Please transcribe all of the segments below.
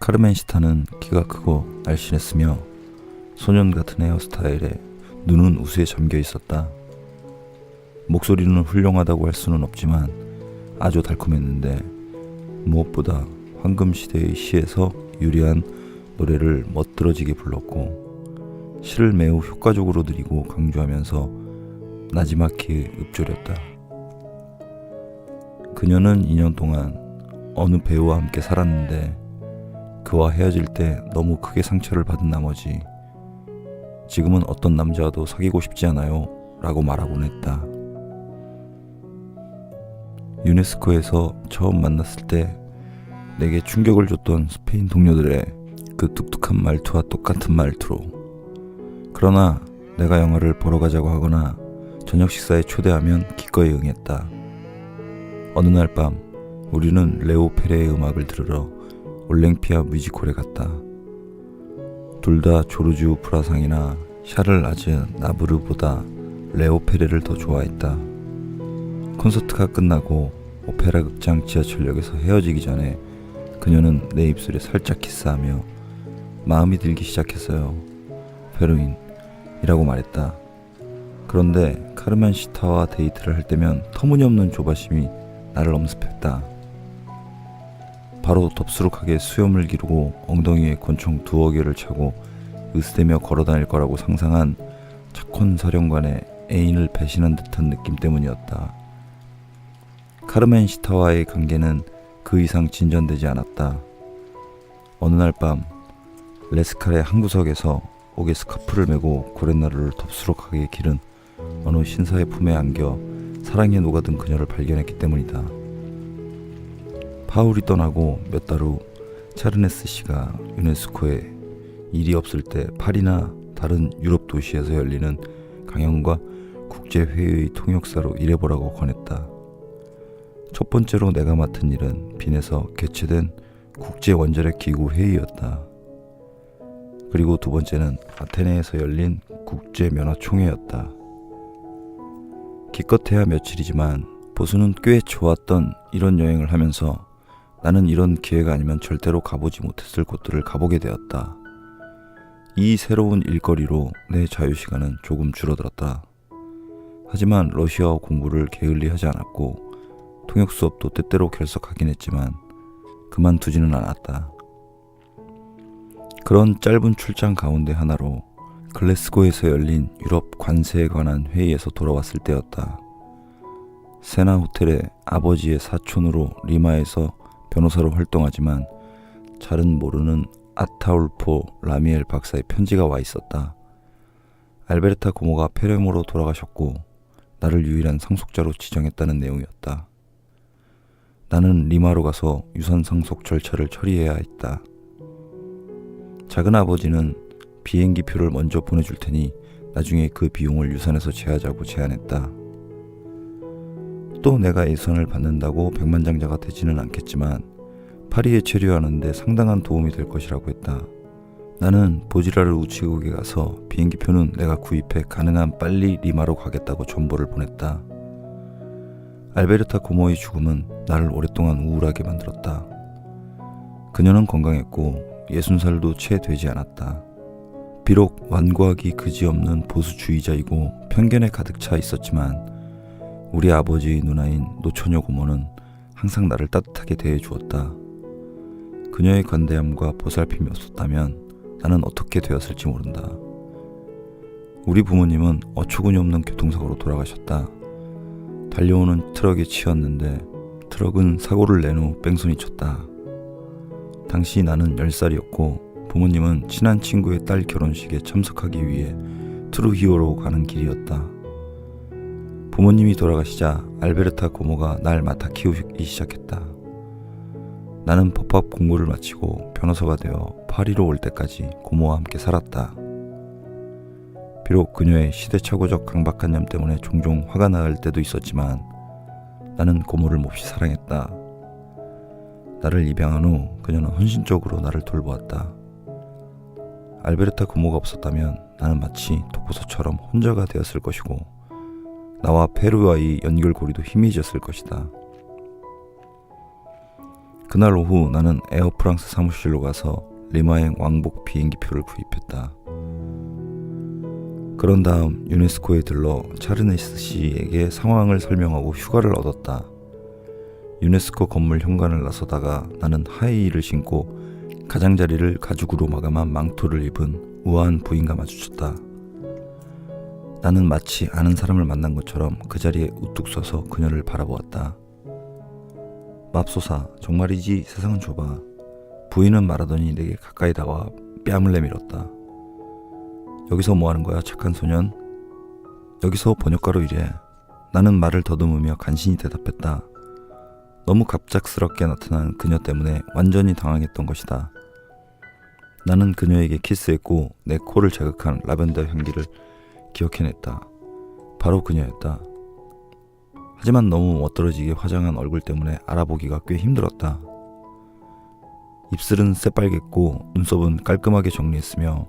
카르멘시타는 키가 크고 날씬했으며 소년 같은 헤어스타일에 눈은 우수에 잠겨 있었다. 목소리는 훌륭하다고 할 수는 없지만 아주 달콤했는데 무엇보다 황금 시대의 시에서 유리한 노래를 멋들어지게 불렀고 시를 매우 효과적으로 드리고 강조하면서 나지막히 읊조렸다. 그녀는 2년 동안 어느 배우와 함께 살았는데 그와 헤어질 때 너무 크게 상처를 받은 나머지 지금은 어떤 남자와도 사귀고 싶지 않아요 라고 말하곤 했다. 유네스코에서 처음 만났을 때 내게 충격을 줬던 스페인 동료들의 그 뚝뚝한 말투와 똑같은 말투로 그러나 내가 영화를 보러 가자고 하거나 저녁 식사에 초대하면 기꺼이 응했다. 어느 날 밤 우리는 레오 페레의 음악을 들으러 올랭피아 뮤지컬에 갔다. 둘 다 조르주 프라상이나 샤를 아즈 나부르보다 레오 페레를 더 좋아했다. 콘서트가 끝나고 오페라 극장 지하철역에서 헤어지기 전에 그녀는 내 입술에 살짝 키스하며 마음이 들기 시작했어요. 페루인이라고 말했다. 그런데 카르멘 시타와 데이트를 할 때면 터무니없는 조바심이 나를 엄습했다. 바로 덥수룩하게 수염을 기르고 엉덩이에 권총 두어 개를 차고 으스대며 걸어다닐 거라고 상상한 착혼 사령관의 애인을 배신한 듯한 느낌 때문이었다. 카르멘 시타와의 관계는 그 이상 진전되지 않았다. 어느 날 밤 레스칼의 한 구석에서 옥에 스카프를 메고 고렛나루를 덥수룩하게 기른 어느 신사의 품에 안겨 사랑에 녹아든 그녀를 발견했기 때문이다. 파울이 떠나고 몇 달 후 차르네스 씨가 유네스코에 일이 없을 때 파리나 다른 유럽 도시에서 열리는 강연과 국제회의 통역사로 일해보라고 권했다. 첫 번째로 내가 맡은 일은 빈에서 개최된 국제 원자력 기구 회의였다. 그리고 두 번째는 아테네에서 열린 국제 면허 총회였다. 기껏해야 며칠이지만 보수는 꽤 좋았던 이런 여행을 하면서 나는 이런 기회가 아니면 절대로 가보지 못했을 곳들을 가보게 되었다. 이 새로운 일거리로 내 자유시간은 조금 줄어들었다. 하지만 러시아어 공부를 게을리 하지 않았고 통역 수업도 때때로 결석하긴 했지만 그만두지는 않았다. 그런 짧은 출장 가운데 하나로 글래스고에서 열린 유럽 관세에 관한 회의에서 돌아왔을 때였다. 세나 호텔의 아버지의 사촌으로 리마에서 변호사로 활동하지만 잘은 모르는 아타울포 라미엘 박사의 편지가 와 있었다. 알베르타 고모가 폐렴으로 돌아가셨고 나를 유일한 상속자로 지정했다는 내용이었다. 나는 리마로 가서 유산 상속 절차를 처리해야 했다. 작은 아버지는 비행기 표를 먼저 보내줄 테니 나중에 그 비용을 유산에서 제하자고 제안했다. 또 내가 예선을 받는다고 백만장자가 되지는 않겠지만 파리에 체류하는데 상당한 도움이 될 것이라고 했다. 나는 보지라를 우체국에 가서 비행기 표는 내가 구입해 가능한 빨리 리마로 가겠다고 전보를 보냈다. 알베르타 고모의 죽음은 나를 오랫동안 우울하게 만들었다. 그녀는 건강했고 예순 살도 채 되지 않았다. 비록 완고하기 그지없는 보수주의자이고 편견에 가득 차 있었지만 우리 아버지의 누나인 노처녀 고모는 항상 나를 따뜻하게 대해 주었다. 그녀의 관대함과 보살핌이 없었다면 나는 어떻게 되었을지 모른다. 우리 부모님은 어처구니 없는 교통사고로 돌아가셨다. 달려오는 트럭에 치였는데 트럭은 사고를 낸 후 뺑소니 쳤다. 당시 나는 10살이었고 부모님은 친한 친구의 딸 결혼식에 참석하기 위해 트루히오로 가는 길이었다. 부모님이 돌아가시자 알베르타 고모가 날 맡아 키우기 시작했다. 나는 법학 공부를 마치고 변호사가 되어 파리로 올 때까지 고모와 함께 살았다. 비록 그녀의 시대착오적 강박관념 때문에 종종 화가 나을 때도 있었지만 나는 고모를 몹시 사랑했다. 나를 입양한 후 그녀는 헌신적으로 나를 돌보았다. 알베르타 고모가 없었다면 나는 마치 독고서처럼 혼자가 되었을 것이고 나와 페루와의 연결고리도 희미해졌을 것이다. 그날 오후 나는 에어프랑스 사무실로 가서 리마행 왕복 비행기표를 구입했다. 그런 다음 유네스코에 들러 차르네스 씨에게 상황을 설명하고 휴가를 얻었다. 유네스코 건물 현관을 나서다가 나는 하이힐을 신고 가장자리를 가죽으로 마감한 망토를 입은 우아한 부인과 마주쳤다. 나는 마치 아는 사람을 만난 것처럼 그 자리에 우뚝 서서 그녀를 바라보았다. 맙소사, 정말이지 세상은 좁아. 부인은 말하더니 내게 가까이 다가와 뺨을 내밀었다. 여기서 뭐 하는 거야, 착한 소년? 여기서 번역가로 일해. 나는 말을 더듬으며 간신히 대답했다. 너무 갑작스럽게 나타난 그녀 때문에 완전히 당황했던 것이다. 나는 그녀에게 키스했고 내 코를 자극한 라벤더 향기를 기억해냈다. 바로 그녀였다. 하지만 너무 멋들어지게 화장한 얼굴 때문에 알아보기가 꽤 힘들었다. 입술은 새빨갰고 눈썹은 깔끔하게 정리했으며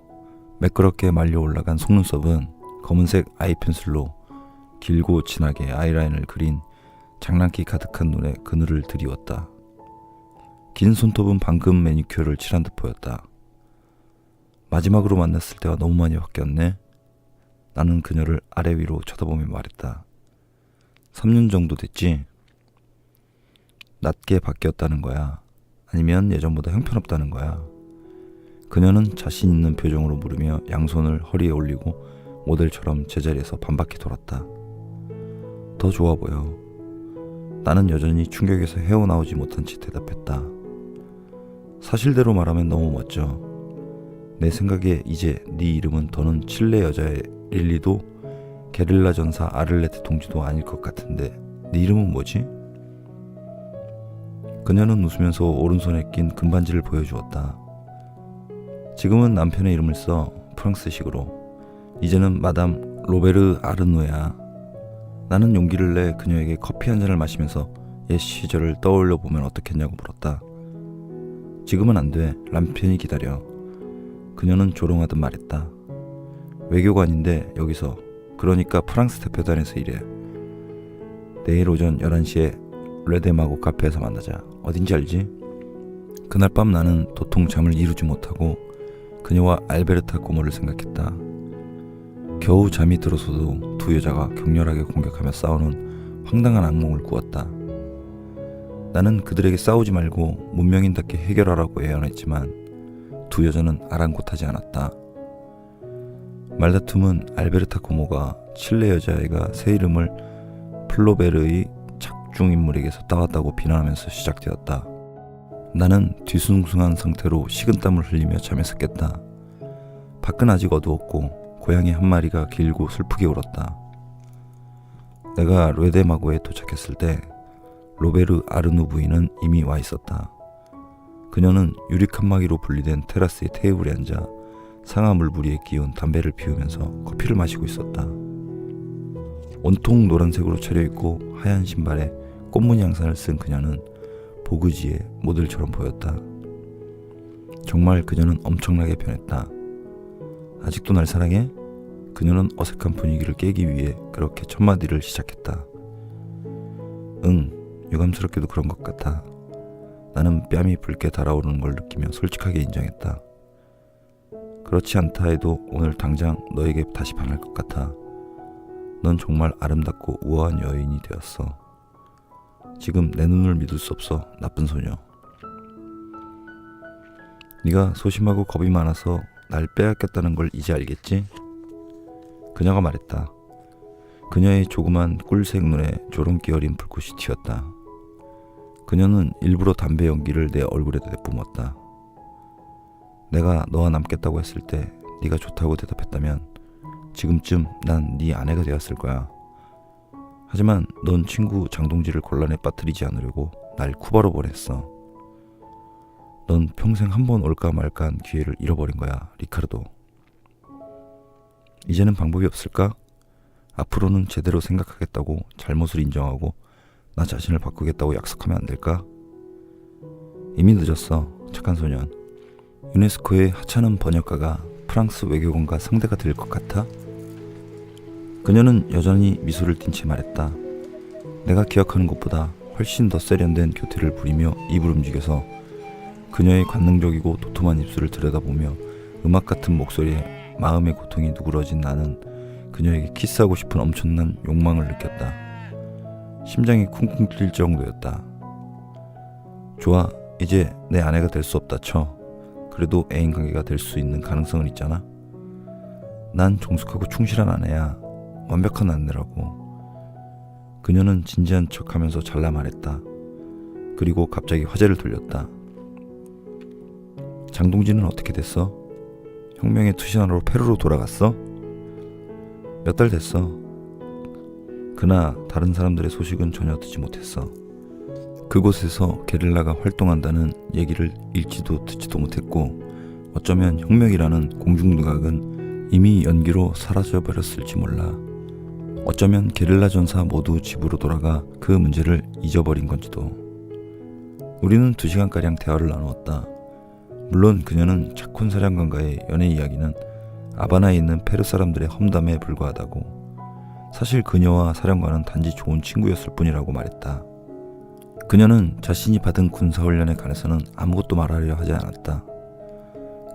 매끄럽게 말려 올라간 속눈썹은 검은색 아이 펜슬로 길고 진하게 아이라인을 그린 장난기 가득한 눈에 그늘을 드리웠다. 긴 손톱은 방금 매니큐어를 칠한 듯 보였다. 마지막으로 만났을 때와 너무 많이 바뀌었네. 나는 그녀를 아래 위로 쳐다보며 말했다. 3년 정도 됐지? 낮게 바뀌었다는 거야. 아니면 예전보다 형편없다는 거야. 그녀는 자신 있는 표정으로 물으며 양손을 허리에 올리고 모델처럼 제자리에서 반바퀴 돌았다. 더 좋아 보여. 나는 여전히 충격에서 헤어나오지 못한 채 대답했다. 사실대로 말하면 너무 멋져. 내 생각에 이제 네 이름은 더는 칠레 여자의 릴리도 게릴라 전사 아를레트 동지도 아닐 것 같은데 네 이름은 뭐지? 그녀는 웃으면서 오른손에 낀 금반지를 보여주었다. 지금은 남편의 이름을 써 프랑스식으로. 이제는 마담 로베르 아르누야. 나는 용기를 내 그녀에게 커피 한 잔을 마시면서 옛 시절을 떠올려 보면 어떻겠냐고 물었다. 지금은 안 돼. 남편이 기다려. 그녀는 조롱하듯 말했다. 외교관인데 여기서 그러니까 프랑스 대표단에서 일해. 내일 오전 11시에 레데마고 카페에서 만나자. 어딘지 알지? 그날 밤 나는 도통 잠을 이루지 못하고 그녀와 알베르타 고모를 생각했다. 겨우 잠이 들어서도 두 여자가 격렬하게 공격하며 싸우는 황당한 악몽을 꾸었다. 나는 그들에게 싸우지 말고 문명인답게 해결하라고 애원했지만 두 여자는 아랑곳하지 않았다. 말다툼은 알베르타 고모가 칠레 여자애가 새 이름을 플로베르의 착중 인물에게서 따왔다고 비난하면서 시작되었다. 나는 뒤숭숭한 상태로 식은땀을 흘리며 잠에서 깼다. 밖은 아직 어두웠고 고양이 한 마리가 길고 슬프게 울었다. 내가 르데마고에 도착했을 때 로베르 아르누 부인은 이미 와 있었다. 그녀는 유리 칸막이로 분리된 테라스의 테이블에 앉아 상하 물부리에 끼운 담배를 피우면서 커피를 마시고 있었다. 온통 노란색으로 차려입고 하얀 신발에 꽃무늬 양산을 쓴 그녀는 보그지의 모델처럼 보였다. 정말 그녀는 엄청나게 변했다. 아직도 날 사랑해? 그녀는 어색한 분위기를 깨기 위해 그렇게 첫 마디를 시작했다. 응, 유감스럽게도 그런 것 같아. 나는 뺨이 붉게 달아오르는 걸 느끼며 솔직하게 인정했다. 그렇지 않다 해도 오늘 당장 너에게 다시 반할 것 같아. 넌 정말 아름답고 우아한 여인이 되었어. 지금 내 눈을 믿을 수 없어, 나쁜 소녀. 네가 소심하고 겁이 많아서 날 빼앗겼다는 걸 이제 알겠지? 그녀가 말했다. 그녀의 조그만 꿀색 눈에 조롱기 어린 불꽃이 튀었다. 그녀는 일부러 담배 연기를 내 얼굴에 내뿜었다. 내가 너와 남겠다고 했을 때 네가 좋다고 대답했다면 지금쯤 난 네 아내가 되었을 거야. 하지만 넌 친구 장동지를 곤란에 빠뜨리지 않으려고 날 쿠바로 보냈어. 넌 평생 한 번 올까 말까 한 기회를 잃어버린 거야, 리카르도. 이제는 방법이 없을까? 앞으로는 제대로 생각하겠다고 잘못을 인정하고 나 자신을 바꾸겠다고 약속하면 안 될까? 이미 늦었어, 착한 소년. 유네스코의 하찮은 번역가가 프랑스 외교관과 상대가 될 것 같아? 그녀는 여전히 미소를 띤 채 말했다. 내가 기억하는 것보다 훨씬 더 세련된 교태를 부리며 입을 움직여서 그녀의 관능적이고 도톰한 입술을 들여다보며 음악 같은 목소리에 마음의 고통이 누그러진 나는 그녀에게 키스하고 싶은 엄청난 욕망을 느꼈다. 심장이 쿵쿵 뛸 정도였다. 좋아, 이제 내 아내가 될 수 없다 쳐. 그래도 애인 관계가 될 수 있는 가능성은 있잖아. 난 정숙하고 충실한 아내야. 완벽한 아내라고. 그녀는 진지한 척 하면서 잘라 말했다. 그리고 갑자기 화제를 돌렸다. 장동진은 어떻게 됐어? 혁명의 투신하러 페루로 돌아갔어? 몇 달 됐어. 그나 다른 사람들의 소식은 전혀 듣지 못했어. 그곳에서 게릴라가 활동한다는 얘기를 읽지도 듣지도 못했고 어쩌면 혁명이라는 공중누각은 이미 연기로 사라져 버렸을지 몰라. 어쩌면 게릴라 전사 모두 집으로 돌아가 그 문제를 잊어버린 건지도. 우리는 두 시간가량 대화를 나누었다. 물론 그녀는 차콘 사령관과의 연애 이야기는 아바나에 있는 페루 사람들의 험담에 불과하다고. 사실 그녀와 사령관은 단지 좋은 친구였을 뿐이라고 말했다. 그녀는 자신이 받은 군사훈련에 관해서는 아무것도 말하려 하지 않았다.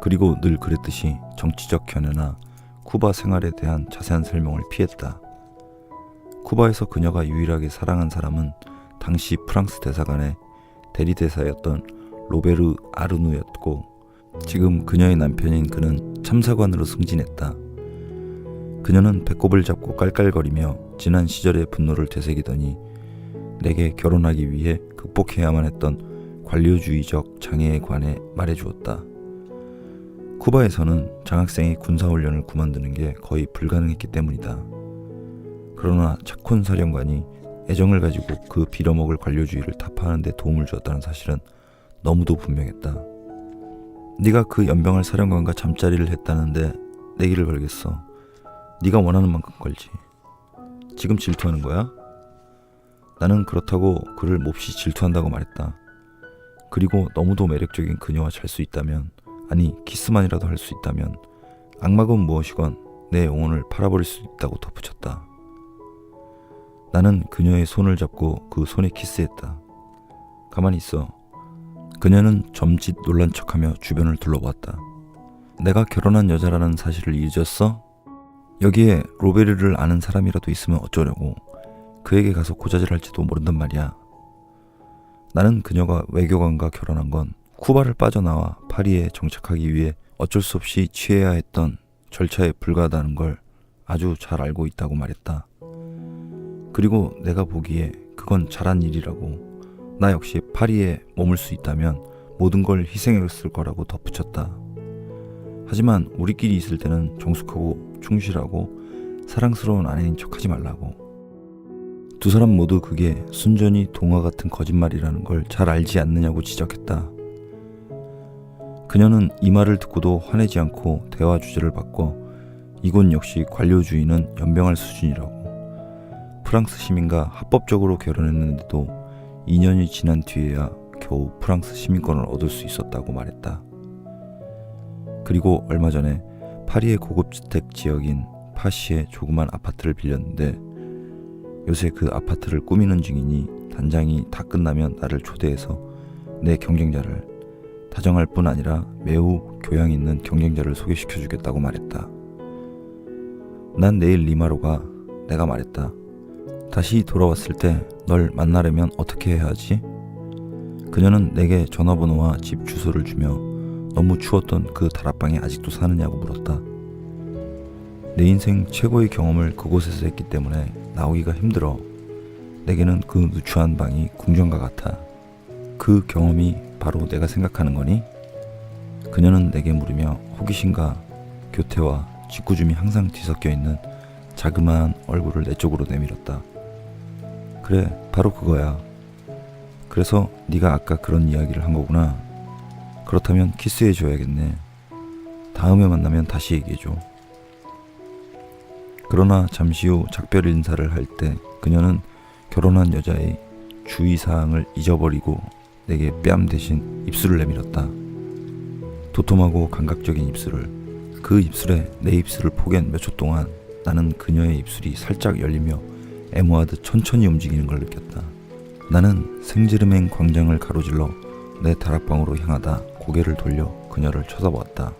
그리고 늘 그랬듯이 정치적 견해나 쿠바 생활에 대한 자세한 설명을 피했다. 쿠바에서 그녀가 유일하게 사랑한 사람은 당시 프랑스 대사관의 대리대사였던 로베르 아르누였고 지금 그녀의 남편인 그는 참사관으로 승진했다. 그녀는 배꼽을 잡고 깔깔거리며 지난 시절의 분노를 되새기더니 내게 결혼하기 위해 극복해야만 했던 관료주의적 장애에 관해 말해주었다. 쿠바에서는 장학생이 군사훈련을 그만두는 게 거의 불가능했기 때문이다. 그러나 차콘 사령관이 애정을 가지고 그 빌어먹을 관료주의를 타파하는 데 도움을 주었다는 사실은 너무도 분명했다. 네가 그 연병할 사령관과 잠자리를 했다는데 내기를 걸겠어. 네가 원하는 만큼 걸지. 지금 질투하는 거야? 나는 그렇다고 그를 몹시 질투한다고 말했다. 그리고 너무도 매력적인 그녀와 잘 수 있다면, 아니 키스만이라도 할 수 있다면, 악마건 무엇이건 내 영혼을 팔아버릴 수 있다고 덧붙였다. 나는 그녀의 손을 잡고 그 손에 키스했다. 가만히 있어. 그녀는 점짓 놀란 척하며 주변을 둘러보았다. 내가 결혼한 여자라는 사실을 잊었어? 여기에 로베르를 아는 사람이라도 있으면 어쩌려고. 그에게 가서 고자질할지도 모른단 말이야. 나는 그녀가 외교관과 결혼한 건 쿠바를 빠져나와 파리에 정착하기 위해 어쩔 수 없이 취해야 했던 절차에 불과하다는 걸 아주 잘 알고 있다고 말했다. 그리고 내가 보기에 그건 잘한 일이라고 나 역시 파리에 머물 수 있다면 모든 걸 희생했을 거라고 덧붙였다. 하지만 우리끼리 있을 때는 정숙하고 충실하고 사랑스러운 아내인 척하지 말라고. 두 사람 모두 그게 순전히 동화 같은 거짓말이라는 걸 잘 알지 않느냐고 지적했다. 그녀는 이 말을 듣고도 화내지 않고 대화 주제를 바꿔 이곳 역시 관료주의는 연병할 수준이라고. 프랑스 시민과 합법적으로 결혼했는데도 2년이 지난 뒤에야 겨우 프랑스 시민권을 얻을 수 있었다고 말했다. 그리고 얼마 전에 파리의 고급 주택 지역인 파시에 조그만 아파트를 빌렸는데 요새 그 아파트를 꾸미는 중이니 단장이 다 끝나면 나를 초대해서 내 경쟁자를 다정할 뿐 아니라 매우 교양 있는 경쟁자를 소개시켜 주겠다고 말했다. 난 내일 리마로가 내가 말했다. 다시 돌아왔을 때 널 만나려면 어떻게 해야 하지? 그녀는 내게 전화번호와 집 주소를 주며 너무 추웠던 그 다락방에 아직도 사느냐고 물었다. 내 인생 최고의 경험을 그곳에서 했기 때문에 나오기가 힘들어. 내게는 그 누추한 방이 궁전과 같아. 그 경험이 바로 내가 생각하는 거니? 그녀는 내게 물으며 호기심과 교태와 짓궂음이 항상 뒤섞여 있는 자그마한 얼굴을 내 쪽으로 내밀었다. 그래, 바로 그거야. 그래서 네가 아까 그런 이야기를 한 거구나. 그렇다면 키스해 줘야겠네. 다음에 만나면 다시 얘기해 줘. 그러나 잠시 후 작별 인사를 할 때 그녀는 결혼한 여자의 주의사항을 잊어버리고 내게 뺨 대신 입술을 내밀었다. 도톰하고 감각적인 입술을 그 입술에 내 입술을 포갠 몇 초 동안 나는 그녀의 입술이 살짝 열리며 애모하듯 천천히 움직이는 걸 느꼈다. 나는 생지름행 광장을 가로질러 내 다락방으로 향하다 고개를 돌려 그녀를 쳐다보았다.